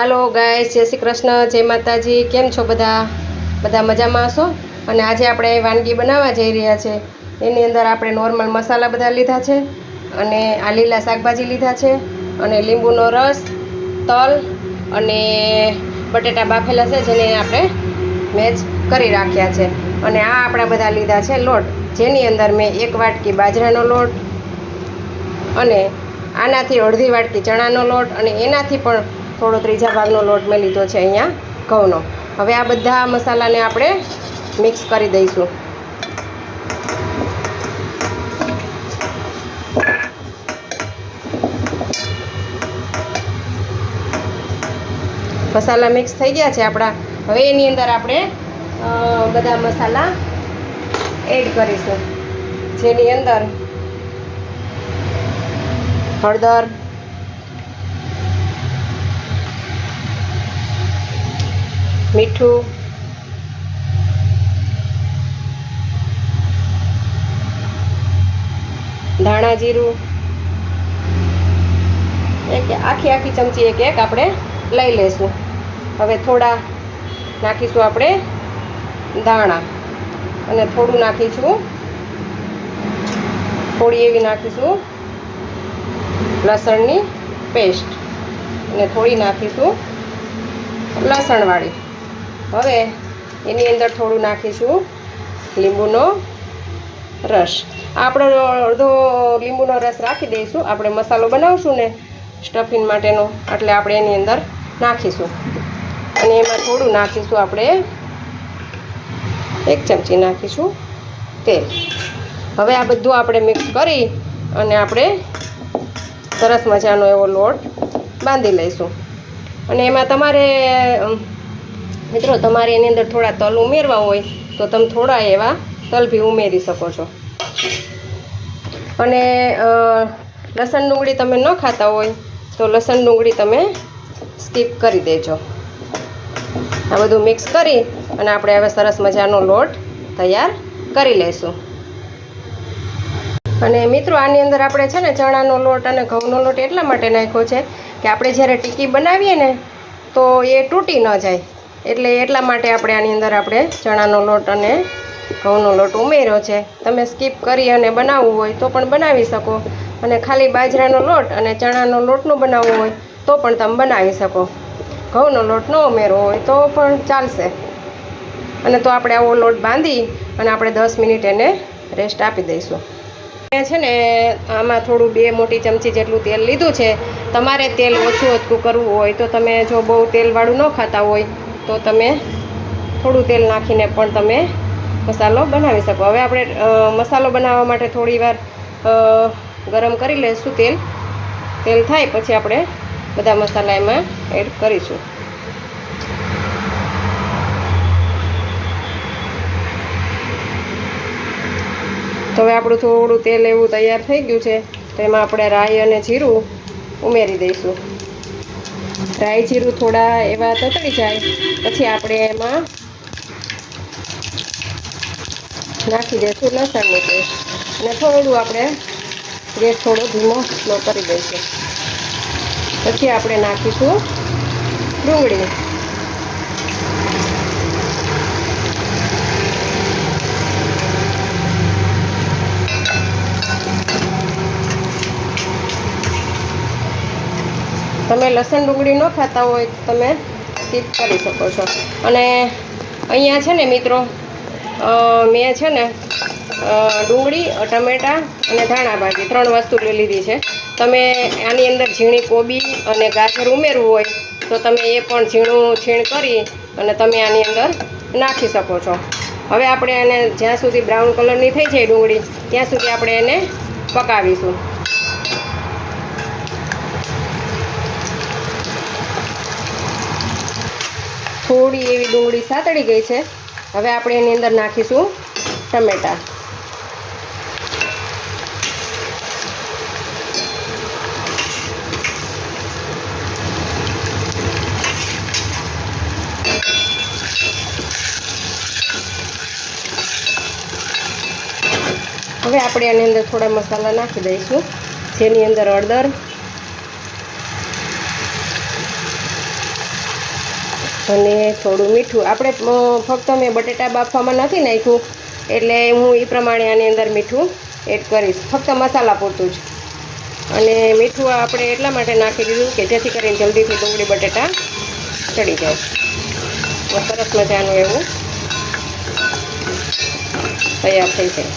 હાલો ગાય જય શ્રી કૃષ્ણ, જય માતાજી. કેમ છો બધા? બધા મજામાં હશો? અને આજે આપણે વાનગી બનાવવા જઈ રહ્યા છે. એની અંદર આપણે નોર્મલ મસાલા બધા લીધા છે અને આ લીલા શાકભાજી લીધા છે અને લીંબુનો રસ, તલ અને બટેટા બાફેલા છે જેને આપણે મેચ કરી રાખ્યા છે. અને આ આપણા બધા લીધા છે લોટ, જેની અંદર મેં એક વાટકી બાજરાનો લોટ અને આનાથી અડધી વાટકી ચણાનો લોટ અને એનાથી પણ થોડો ત્રીજા ભાગનો લોટ મેં લીધો છે અહીંયા ઘઉંનો. હવે આ બધા મસાલાને આપણે મિક્સ કરી દઈશું. મસાલા મિક્સ થઈ ગયા છે આપણા. હવે એની અંદર આપણે બધા મસાલા એડ કરીશું. જેની અંદર હળદર મીઠું. ધાણા જીરું. એક આખી આખી ચમચી એક એક આપણે લઈ લઈશું હવે થોડા નાખીશું આપણે ધાણા. અને થોડું નાખીશું. થોડી એવી નાખીશું લસણની પેસ્ટ. અને થોડી નાખીશું લસણવાળી. હવે એની અંદર થોડું નાખીશું લીંબુનો રસ. આપણો અડધો લીંબુનો રસ રાખી દઈશું. આપણે મસાલો બનાવશું ને સ્ટફિંગ માટેનો. એટલે આપણે એની અંદર નાખીશું. અને એમાં થોડું નાખીશું આપણે એક ચમચી નાખીશું તેલ. હવે આ બધું આપણે મિક્સ કરી અને આપણે સરસ મજાનો એવો લોટ બાંધી લઈશું. અને એમાં તમારે મિત્રો, તમારે એની અંદર થોડા તલ ઉમેરવા હોય તો તમે થોડા એવા તલ બી ઉમેરી શકો છો. અને લસણ ડુંગળી તમે ન ખાતા હોય તો લસણ ડુંગળી તમે સ્કીપ કરી દેજો. આ બધું મિક્સ કરી અને આપણે હવે સરસ મજાનો લોટ તૈયાર કરી લઈશું. અને મિત્રો, આની અંદર આપણે છે ને ચણાનો લોટ અને ઘઉંનો લોટ એટલા માટે નાખ્યો છે કે આપણે જ્યારે ટીકી બનાવીએ ને તો એ તૂટી ન જાય. એટલે એટલા માટે આપણે આની અંદર આપણે ચણાનો લોટ અને ઘઉંનો લોટ ઉમેર્યો છે. તમે સ્કીપ કરી અને બનાવવું હોય તો પણ બનાવી શકો. અને ખાલી બાજરાનો લોટ અને ચણાનો લોટનું બનાવવું હોય તો પણ તમે બનાવી શકો. ઘઉંનો લોટ ન ઉમેરવો હોય તો પણ ચાલશે. અને તો આપણે આવો લોટ બાંધી અને આપણે દસ મિનિટ એને રેસ્ટ આપી દઈશું. છે ને આમાં થોડું બે મોટી ચમચી જેટલું તેલ લીધું છે. તમારે તેલ ઓછું ઓછું કરવું હોય તો તમે જો બહુ તેલવાળું ન ખાતા હોય તો તમે થોડું તેલ નાખીને પણ તમે મસાલો બનાવી શકો. હવે આપણે મસાલો બનાવવા માટે થોડી વાર ગરમ કરી લઈશું તેલ. તેલ થાય પછી આપણે બધા મસાલા એમાં એડ કરીશું. તો હવે આપણું થોડું તેલ એવું તૈયાર થઈ ગયું છે, તો એમાં આપણે રાઈ અને જીરું ઉમેરી દઈશું. રાઈ જીરું થોડા એવા તતળી જાય, પછી આપણે એમાં નાખી દઈશું લસણની પેસ્ટ. અને થોડું આપણે ગેસ થોડો ધીમો સ્લો કરી દઈશું. પછી આપણે નાખીશું ડુંગળી. તમે લસણ ડુંગળી ન ખાતા હોય તો તમે સ્કીપ કરી શકો છો. અને અહીંયા છે ને મિત્રો મેં છે ને ડુંગળી ટમેટાં અને ધાણા ભાજી ત્રણ વસ્તુ લઈ લીધી છે. તમે આની અંદર ઝીણી કોબી અને ગાજર ઉમેરવું હોય તો તમે એ પણ ઝીણું છીણ કરી અને તમે આની અંદર નાખી શકો છો. હવે આપણે એને જ્યાં સુધી બ્રાઉન કલરની થઈ જાય ડુંગળી, ત્યાં સુધી આપણે એને પકાવીશું. થોડી એવી ડુંગળી સાતળી ગઈ છે. હવે આપણે એની અંદર નાખીશું ટમેટા. હવે આપણે આની અંદર થોડા મસાલા નાખી દઈશું. જેની અંદર હળદર અને થોડું મીઠું. આપણે ફક્ત મેં બટેટા બાફવામાં નથી નાખ્યું, એટલે હું એ પ્રમાણે આની અંદર મીઠું એડ કરીશ. ફક્ત મસાલા પૂરતું જ. અને મીઠું આપણે એટલા માટે નાખી દીધું કે જેથી કરીને જલ્દીથી ડુંગળી, બટેટા ચડી જાય. સરસ મજાનું એવું તૈયાર થઈ જાય.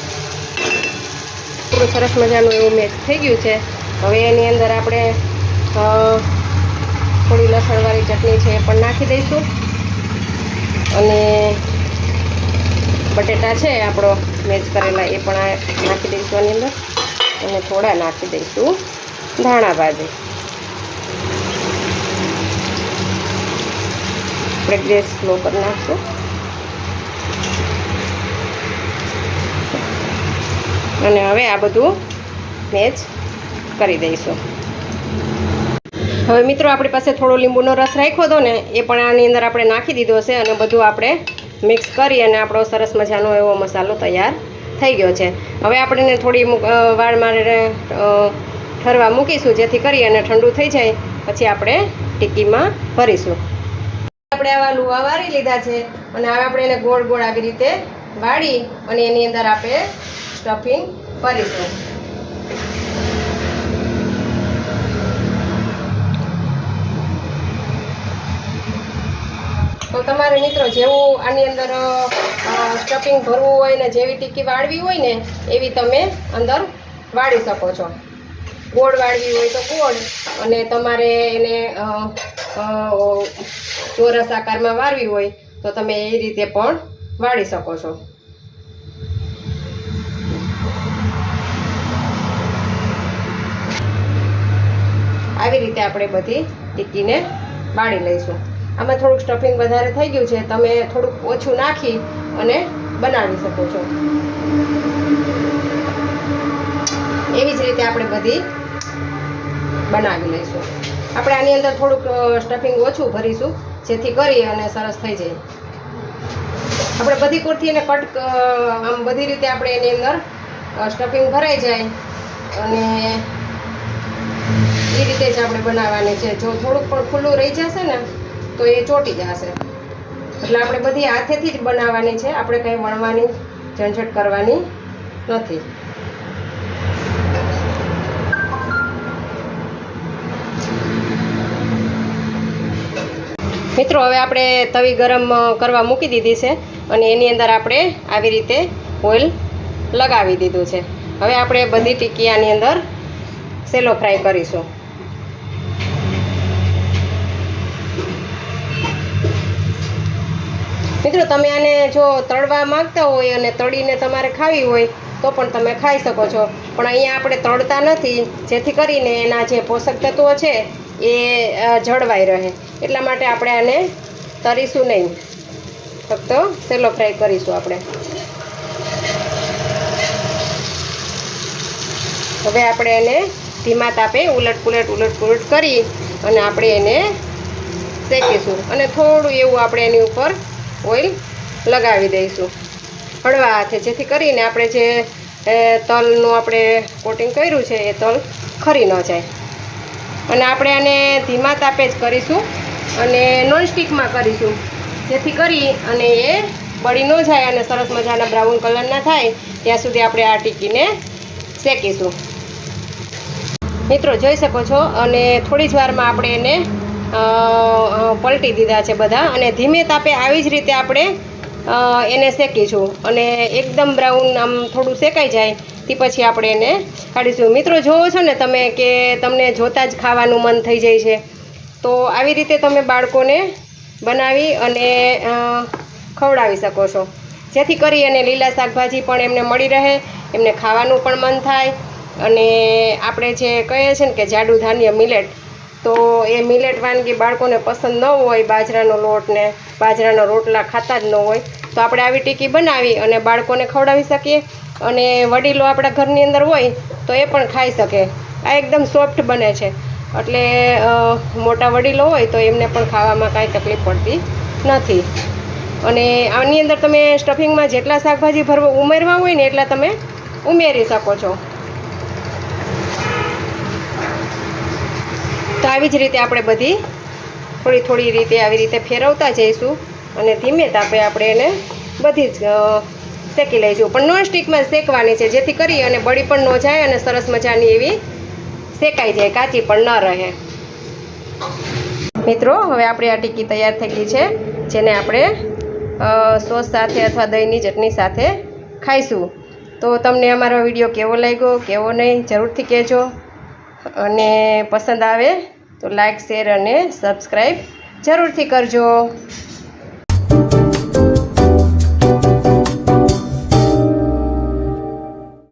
થોડું સરસ મજાનું એવું મેચ થઈ ગયું છે. હવે એની અંદર આપણે થોડી લસણવાળી ચટણી છે એ પણ નાખી દઈશું. અને બટેટા છે, આપણો મેચ કરેલા એ પણ નાખી દઈશું આની અંદર. અને થોડા નાખી દઈશું ધાણા ભાજી. આપણે ગેસ સ્લો કરી નાખશું. અને હવે આ બધું મેચ કરી દઈશું. હવે મિત્રો, આપણી પાસે થોડો લીંબુનો રસ રાખ્યો હતો ને, એ પણ આની અંદર આપણે નાખી દીધો છે અને બધું આપણે મિક્સ કરી અને આપણો સરસ મજાનો એવો મસાલો તૈયાર થઈ ગયો છે. હવે આપણે થોડી વાળ મારે ઠરવા મૂકીશું, જેથી કરી અને ઠંડુ થઈ જાય, પછી આપણે ટીકીમાં ભરીશું. આપણે આવા લુવા વાળી લીધા છે અને હવે આપણે એને ગોળ ગોળ આવી રીતે વાળી અને એની અંદર આપણે સ્ટફિંગ ભરીશું તમારે મિત્રો જેવું આની અંદર સ્ટફિંગ ભરવું હોય ને જેવી ટીકી વાળવી હોય ને, એવી તમે અંદર વાળી શકો છો. ગોળ વાળવી હોય તો ગોળ અને તમારે એને ચોરસ આકારમાં વાળવી હોય તો તમે એ રીતે પણ વાળી શકો છો. આવી રીતે આપણે બધી ટીકીને વાળી લઈશું. આમાં થોડુંક સ્ટફિંગ વધારે થઈ ગયું છે, તમે થોડુંક ઓછું નાખી અને બનાવી શકો છો. એવી જ રીતે આપણે બધી બનાવી લઈશું. આપણે આની અંદર થોડુંક સ્ટફિંગ ઓછું ભરીશું, જેથી કરી અને સરસ થઈ જાય. આપણે બધી કુર્તી એને કટ આમ બધી રીતે આપણે એની અંદર સ્ટફિંગ ભરાઈ જાય અને એ રીતે જ આપણે બનાવવાની છે. જો થોડુંક પણ ખુલ્લું રહી જશે ને તો એ ચોટી જશે. એટલે આપણે બધી હાથેથી જ બનાવવાની છે. આપણે કંઈ વણવાની, ઝંઝટ કરવાની નથી. મિત્રો, હવે આપણે તવી ગરમ કરવા મૂકી દીધી છે અને એની અંદર આપણે આવી રીતે ઓઇલ લગાવી દીધું છે. હવે આપણે બધી ટીકીયાની અંદર સેલો ફ્રાય કરીશું. મિત્રો તમે આને જો તળવા માંગતા હોય અને તળીને તમારે ખાવી હોય, તો પણ તમે ખાઈ શકો છો. પણ અહીંયા આપણે તળતા નથી, જેથી કરીને એના જે પોષક તત્વો છે, એ જળવાઈ રહે. એટલા માટે આપણે આને તરીશું નહીં. ફક્ત સેલો ફ્રાય કરીશું આપણે. હવે આપણે એને ધીમા તાપે ઉલટ પુલટ ઉલટ પુલટ કરી અને આપણે એને શેકીશું. અને થોડું એવું આપણે એની ઉપર ઓઇલ લગાવી દઈશું. હળવા હાથે, જેથી કરીને આપણે જે તલનું આપણે કોટિંગ કર્યું છે, એ તલ ખરી ન જાય. અને આપણે આને ધીમા તાપે જ કરીશું અને નોનસ્ટિકમાં કરીશું. જેથી કરી અને એ બળી ન જાય અને સરસ મજાના બ્રાઉન કલરના થાય, ત્યાં સુધી આપણે આ ટીકીને શેકીશું. મિત્રો, જોઈ શકો છો? અને થોડી જ વારમાં આપણે એને પલટી દીધા છે બધા અને ધીમે તાપે આવી જ રીતે આપણે એને શેકીશું અને એકદમ બ્રાઉન આમ થોડું શેકાઈ જાય તે પછી આપણે એને કાઢીશું. મિત્રો, જોવો છો ને તમે કે તમને જોતાં જ ખાવાનું મન થઈ જાય છે. તો આવી રીતે તમે બાળકોને બનાવી અને ખવડાવી શકો છો. જેથી કરી અને લીલા શાકભાજી પણ એમને મળી રહે, એમને ખાવાનું પણ મન થાય અને આપણે જે કહીએ છીએ ને કે જાડુ ધાન્ય મિલેટ તો એ મિલેટ વાનગી બાળકોને પસંદ ન હોય, બાજરાનો લોટ ને બાજરાનો રોટલા ખાતા જ ન હોય, તો આપણે આવી ટીકી બનાવી અને બાળકોને ખવડાવી શકીએ. અને વડીલો આપણા ઘરની અંદર હોય, તો એ પણ ખાઈ શકે. આ એકદમ સોફ્ટ બને છે. એટલે મોટા વડીલો હોય, તો એમને પણ ખાવામાં કાંઈ તકલીફ પડતી નથી. અને આની અંદર તમે સ્ટફિંગમાં જેટલા શાકભાજી ભરવા ઉમેરવા હોય ને એટલા તમે ઉમેરી શકો છો. આવી જ રીતે આપણે બધી થોડી થોડી રીતે આવી રીતે ફેરવતા જઈશું અને ધીમે તાપે આપણે એને બધી જ શેકી લઈશું પણ નોન સ્ટિકમાં શેકવાની છે, જેથી કરી અને બળી પણ ન જાય અને સરસ મજાની એવી શેકાઈ જાય, કાચી પણ ન રહે. મિત્રો, હવે આપણી આ ટીકી તૈયાર થઈ ગઈ છે, જેને આપણે સોસ સાથે અથવા દહીંની ચટણી સાથે ખાઈશું. તો તમને અમારો વીડિયો કેવો લાગ્યો, કેવો નહીં, જરૂરથી કહેજો. અને પસંદ આવે તો લાઈક શેર અને સબસ્ક્રાઈબ જરૂરથી કરજો.